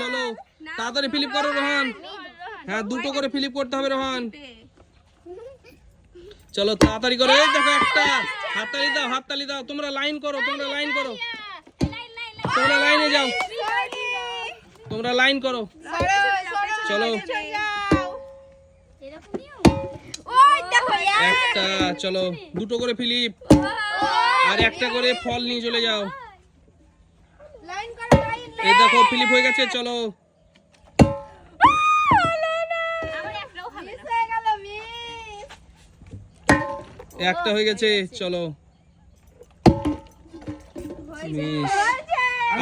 চলো। তাড়াতাড়ি ফিলিপ করো রোহান। হ্যাঁ দুটো করে ফিলিপ করতে হবে রোহান। চলো তাড়াতাড়ি করো। এই দেখো একটা। হাততালি দাও হাততালি দাও। তোমরা লাইন করো তোমরা লাইন করো। তোমরা লাইনে যাও। তোমরা লাইন করো। চলো। একটা চলো। দুটো করে ফিলিপ। আর একটা করে ফল নিয়ে চলে যাও। এই দেখো ফিলিপ হয়ে গেছে চলো। একটা হয়ে গেছে চলো।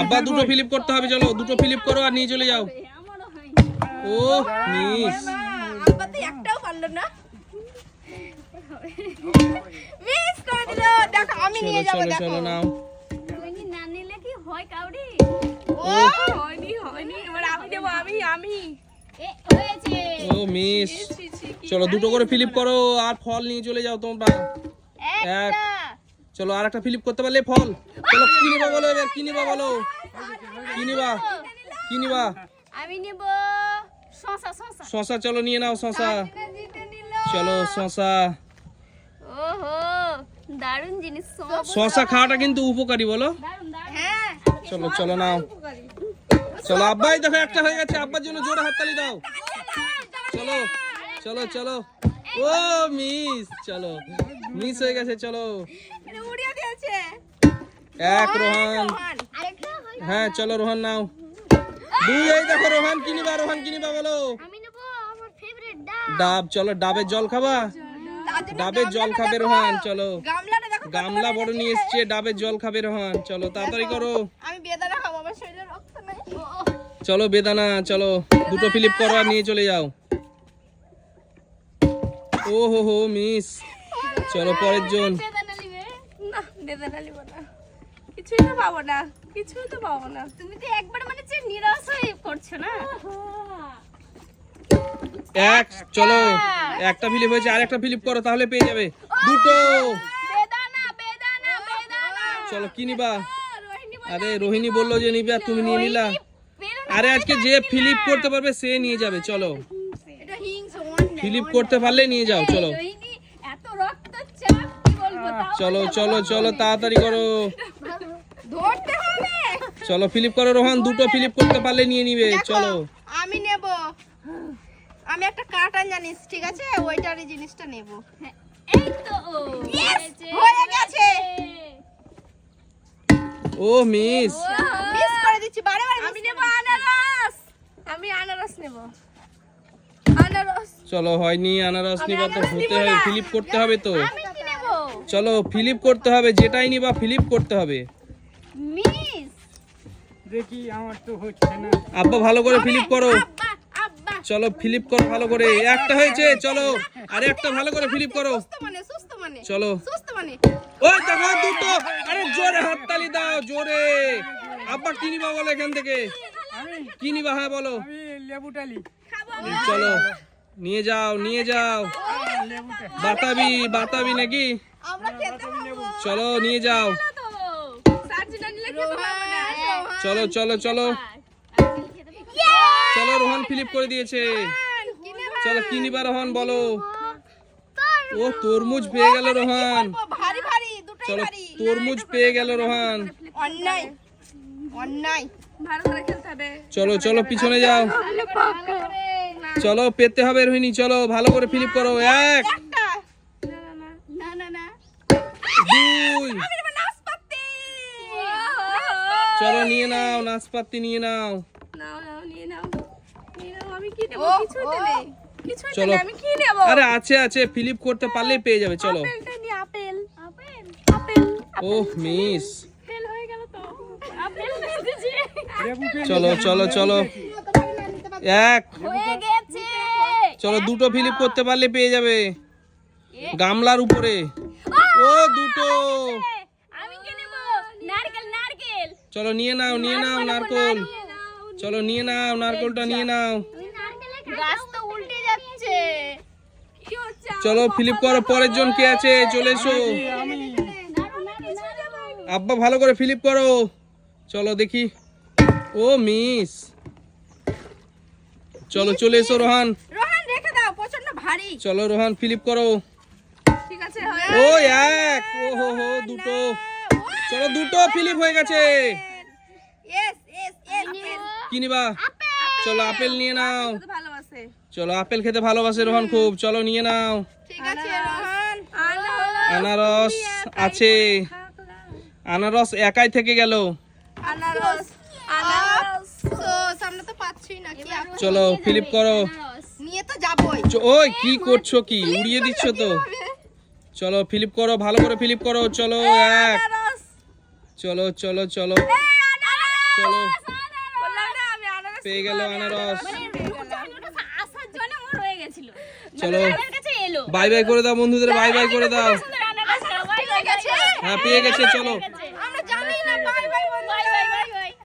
আব্বা দুটো ফিলিপ করতে হবে চলো দুটো ফিলিপ করো আর নিয়ে চলে যাও। Oh miss. একটাও পারল না মিস করে দিল। দেখো আমি চলো নিয়ে যাব চলো দেখো। চলো নাও। না নিলে কি হয় কাউরি? হয়নি হয়নি। এবার আমি দেবো আমি আমি। Oh miss. চলো দুটো করে ফিলিপ করো আর ফল নিয়ে চলে যাও তোমরা। এক চলো আর একটা ফিলিপ করতে পারলে ফল। চলো কি নিবা বলো এবার কি নিবা বলো? কি নিবা? কি নিবা? আমি নিব শশা শশা শশা চলো নিয়ে নাও শশা চলো শশা ওহো দারুণ জিনিস খাওয়াটা কিন্তু উপকারী বলো। হ্যাঁ চলো চলো নাও। চলো আব্বাই দেখো একটা হয়ে গেছে। আব্বার জন্য জোরে হাততালি দাও। চলো চলো চলো। ও মিস চলো। মিস হয়ে গেছে চলো। উড়িয়ে দিয়েছে এক রোহান। হয় চলো রোহান নাও। দুই এই দেখো রোহান কিনিবা রোহান কিনিবা বলো। আমি নেব আমার ফেভারিট ডাব। ডাব চলো ডাবের জল খাবা? ডাবের জল খাবে রোহান চলো। গামলা বড় নিয়ে এসছে ডাবের জল খাবে রোহান চলো তাড়াতাড়ি করো। আমি বেদানা খাব আমার শরীরে চলো বেদানা চলো। দুটো ফিলিপ করো আর নিয়ে চলে যাও। ও হো হো মিস চলো পরের জন। বেদানা নিবে। না বেদানা নিব না। কিছুই তো পাবো না কিছুই তো পাবো না। তুমি তো একবার মানে যে নিরাশ হয়ে করছ না? এক চলো। একটা ফিলিপ হয়েছে আর একটা ফিলিপ করো তাহলে পেয়ে যাবে। দুটো। বেদানা বেদানা বেদানা। চলো কি নিবা? আরে রোহিণী বলল যে নিবে আর তুমি নিয়ে নিলা। আরে আজকে যে ফিলিপ করতে পারবে সে নিয়ে যাবে চলো। এটা হিংস ওয়ান ফিলিপ করতে পারলে নিয়ে যাও চলো। রোহিণী এত রক্তচাপ কি বলব তাও চলো চলো চলো তাড়াতাড়ি করো। চলো ফিলিপ করো রোহান দুটো ফিলিপ করতে পারলে নিয়ে নিবে চলো। আমি নেব। আমি একটা কাটান জানিস ঠিক আছে? ওইটার এই জিনিসটা নেব। এই তো। হয়ে গেছে। ও মিস মিস করে দিচ্ছি বারে বারে আমি নেব আনারস। আমি আনারস নেব। আনারস। চলো হয়নি আনারস নিবা তো হতে হবে ফিলিপ করতে হবে তো। আমি কি নেব? চলো ফিলিপ করতে হবে যেটাই নিবা ফিলিপ করতে হবে। মিস দেখি আমার তো হচ্ছে না। আব্বা ভালো করে ফিলিপ করো। চলো ফিলিপ করো ভালো করে। একটা হয়েছে চলো। আরে একটা ভালো করে ফিলিপ করো। সুস্থ মানে সুস্থ মানে। চলো। সুস্থ মানে? ওই দেখো দুটো আরে জোরে হাততালি দাও জোরে। আব্বা কি নিবা বলো এখান থেকে? কি নিবা হ্যাঁ বলো। আমি চলো। নিয়ে যাও নিয়ে যাও। বাতাবি বাতাবি নাকি? চলো নিয়ে যাও। না চলো চলো চলো। চলো রোহন ফিলিপ করে দিয়েছে। চলো কি নিবা রোহন বলো। ও তরমুজ পেয়ে গেল রোহান। চলো তরমুজ পেয়ে গেল রোহান। অন্যায় অন্যায়। চলো চলো পিছনে যাও। চলো পেতে হবে রোহিণী চলো ভালো করে ফিলিপ করো। এক। একটা। না না না দুই। আমি নেব নাশপাতি। চলো নিয়ে নাও নাশপাতি নিয়ে নাও। নাও নাও নিয়ে নাও। নিয়ে নাও আমি কি নেব? কিছুই তো নেই। কিছুই তো চলো। নেই আমি কি নেব? আরে আছে আছে। ফিলিপ করতে পারলেই পেয়ে যাবে চলো আপেলটা নি apple apple apple oh, miss. চলো চলো চলো। এক। চলো, দুটো ফিলিপ করতে পারলে পেয়ে যাবে। গামলার উপরে। ও, দুটো। চলো, নিয়ে নাও নিয়ে নাও, নারকল। চলো, নিয়ে নাও, নারকলটা নিয়ে নাও। চলো, ফিলিপ করো, পরের জন কে আছে, চলে এসো। আব্বা ভালো করে ফিলিপ করো। চলো দেখি। Oh miss. চলো চলে এসো রোহান। রোহান রেখে দাও প্রচণ্ড ভারী। চলো রোহান ফিলিপ করো। ঠিক আছে ও এক। ও হো হো দুটো। চলো দুটো ফিলিপ হয়ে গেছে। কি নিবা? চলো আপেল নিয়ে নাও। চলো আপেল খেতে ভালোবাসে রোহান খুব। চলো নিয়ে নাও। ঠিক আছে রোহান। আনারস। আছে। আনারস একাই থেকে গেল। আনারস আনারস। তো সামনে তো পাচ্ছি না কি চলো ফিলিপ করো। নিয়ে তো যাবই। ওই কি করছ কি? উড়িয়ে দিচ্ছ তো? চলো ফিলিপ করো ভালো করে ফিলিপ করো চলো এক। চলো চলো চলো। চলো। বললাম না আমি আনারস পেয়ে গেল আনারস। হয়ে গেছিল। চলো। আমার কাছে এলো। বাই বাই করে দাও বন্ধুদের বাই বাই করে দাও। হয়ে গেছে হ্যাঁ পেয়ে গেছে চলো।